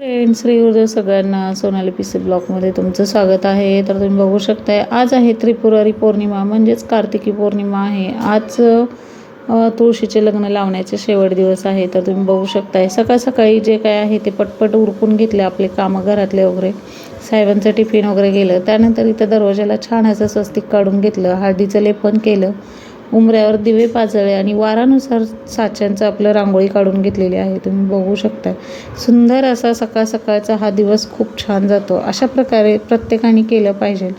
Friends Shri सगळ्यांना Sonali P C ब्लॉकमध्ये तुमचं स्वागत आहे. तर तुम्ही बघू शकताय आज आहे त्रिपुरारी पौर्णिमा म्हणजेच कार्तिकी पौर्णिमा आहे. आज तुळशीचे लग्न लावण्याचे शेवट दिवस आहे. तर तुम्ही बघू शकताय सकाळ सकाळी जे काय आहे ते पटपट उरकून घेतले आपले कामं घरातले वगैरे. साहेबांचं टिफिन वगैरे गेलं. त्यानंतर इथं दरवाजाला छान असं स्वस्तिक काढून घेतलं हळदीचं लेपन केलं. उंबऱ्यावर दिवे पाजळे आणि वारानुसार साच्यांचं आपलं रांगोळी काढून घेतलेली आहे. तुम्ही बघू शकता सुंदर असा सकाळ सकाळचा हा दिवस खूप छान जातो. अशा प्रकारे प्रत्येकाने केलं पाहिजे.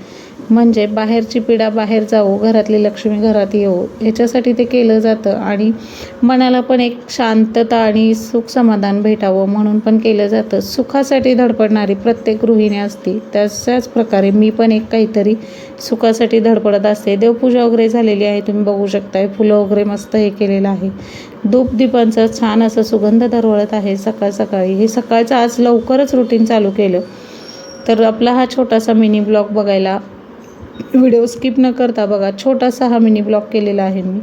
म्हणजे बाहेरची पिढा बाहेर जाऊ घरातली लक्ष्मी घरात येऊ ह्याच्यासाठी ते केलं जातं. आणि मनाला पण एक शांतता आणि सुख समाधान भेटावं म्हणून पण केलं जातं. सुखासाठी धडपडणारी प्रत्येक गृहिणी असते. तशाच प्रकारे मी पण एक काहीतरी सुखासाठी धडपडत असते. देवपूजा वगैरे झालेली आहे तुम्ही बघू शकताय. फुलं वगैरे मस्त हे केलेलं आहे. धूप छान असं सुगंध दरवळत आहे सकाळ सकाळी. हे सकाळचं आज लवकरच रुटीन चालू केलं. तर आपला हा छोटासा मिनी ब्लॉग बघायला व्हिडिओ स्किप न करता बघा छोटासा हा मिनी ब्लॉग केलेला आहे मी.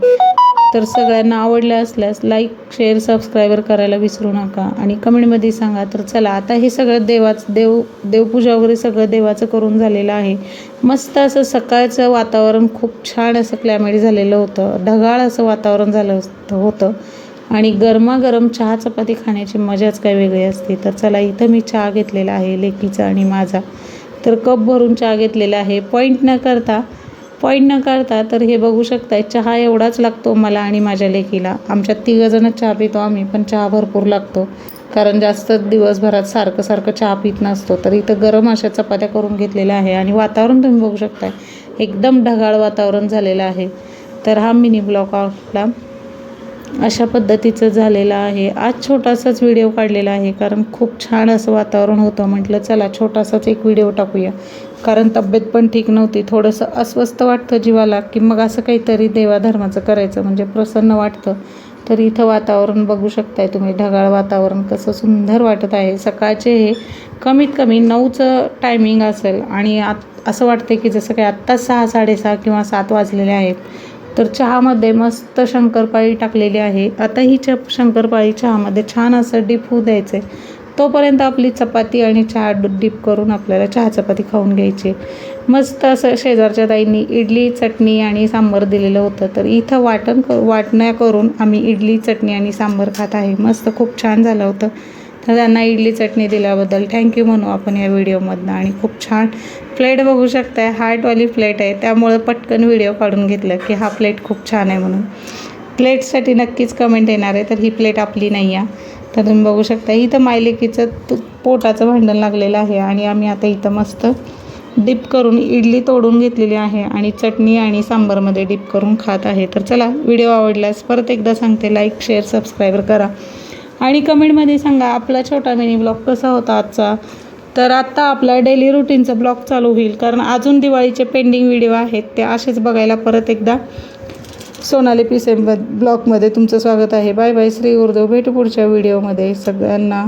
तर सगळ्यांना आवडलं असल्यास लाईक शेअर सबस्क्राईबर करायला विसरू नका. आणि कमेंटमध्ये सांगा तर चला आता हे सगळं देवाच देव देवपूजा वगैरे सगळं देवाचं करून झालेलं आहे. मस्त असं सकाळचं वातावरण खूप छान असं क्लायमेट झालेलं होतं. ढगाळ असं वातावरण झालं होतं- होतं. आणि गरमागरम चहा चपाती खाण्याची मजाच काय वेगळी असते. तर चला इथं मी चहा घेतलेला आहे लेकीचा आणि माझा. तर कप भरून चहा घेतलेला आहे. पॉईंट न करता पॉईंट न करता तर हे बघू शकताय चहा एवढाच लागतो मला आणि माझ्या लेकीला. आमच्यात तिघंजणच चहा पितो आम्ही पण चहा भरपूर लागतो. कारण जास्त दिवसभरात सारखं सारखं चहा पित नसतो. तर इथं गरम अशा चपात्या करून घेतलेल्या आहे. आणि वातावरण तुम्ही बघू शकताय एकदम ढगाळ वातावरण झालेलं आहे. तर हा मिनी ब्लॉक आपला अशा पद्धतीचं झालेलं आहे. आज छोटासाच व्हिडिओ काढलेला आहे कारण खूप छान असं वातावरण होतं. म्हटलं चला छोटासाच एक व्हिडिओ टाकूया. कारण तब्येत पण ठीक नव्हती. थोडंसं अस्वस्थ वाटतं जीवाला की मग असं काहीतरी देवाधर्माचं करायचं म्हणजे प्रसन्न वाटतं. तर इथं वातावरण बघू शकताय तुम्ही. ढगाळ वातावरण कसं सुंदर वाटत आहे. सकाळचे हे कमीत कमी नऊचं टायमिंग असेल. आणि आत असं वाटतं की जसं काही आत्ताच सहा साडेसहा किंवा सात वाजलेले आहेत. तर चहामध्ये मस्त शंकरपाळी टाकलेली आहे. आता ही च शंकरपाळी चहामध्ये छान असं डीप होऊ द्यायचं आहे तोपर्यंत आपली चपाती आणि चहा डीप करून आपल्याला चहा चपाती खाऊन घ्यायची मस्त असं शेजारच्या ताईंनी इडली चटणी आणि सांबर दिलेलं होतं. तर इथं वाटण क वाटण्या करून आम्ही इडली चटणी आणि सांबर खात आहे. मस्त खूप छान झालं होतं. तर त्यांना इडली चटणी दिल्याबद्दल थँक्यू म्हणू आपण या व्हिडिओमधनं आणि खूप छान प्लेट बघू शकताय. हार्टवाली प्लेट आहे. त्यामुळं पटकन व्हिडिओ काढून घेतलं की हा प्लेट खूप छान आहे म्हणून. प्लेटसाठी नक्कीच कमेंट येणार आहे तर ही प्लेट आपली नाही आहे. तर तुम्ही बघू शकता इथं मायलेकीचं पोटाचं भांडण लागलेलं आहे आणि आम्ही आता इथं मस्त डिप करून इडली तोडून घेतलेली आहे आणि चटणी आणि सांबारमध्ये डिप करून खात आहे. तर चला व्हिडिओ आवडल्यास परत एकदा सांगते. लाईक शेअर सबस्क्राईब करा. आणि कमेंटमध्ये सांगा आपला छोटा मिनी ब्लॉग कसा होता आजचा? तर आत्ता आपला डेली रुटीनचा ब्लॉग चालू होईल कारण अजून दिवाळीचे पेंडिंग व्हिडिओ आहेत ते असेच बघायला परत एकदा. सोनाली पी ब्लॉगमध्ये तुमचं स्वागत आहे. Bye bye Shri Gurudev. भेटू पुढच्या व्हिडिओमध्ये सगळ्यांना.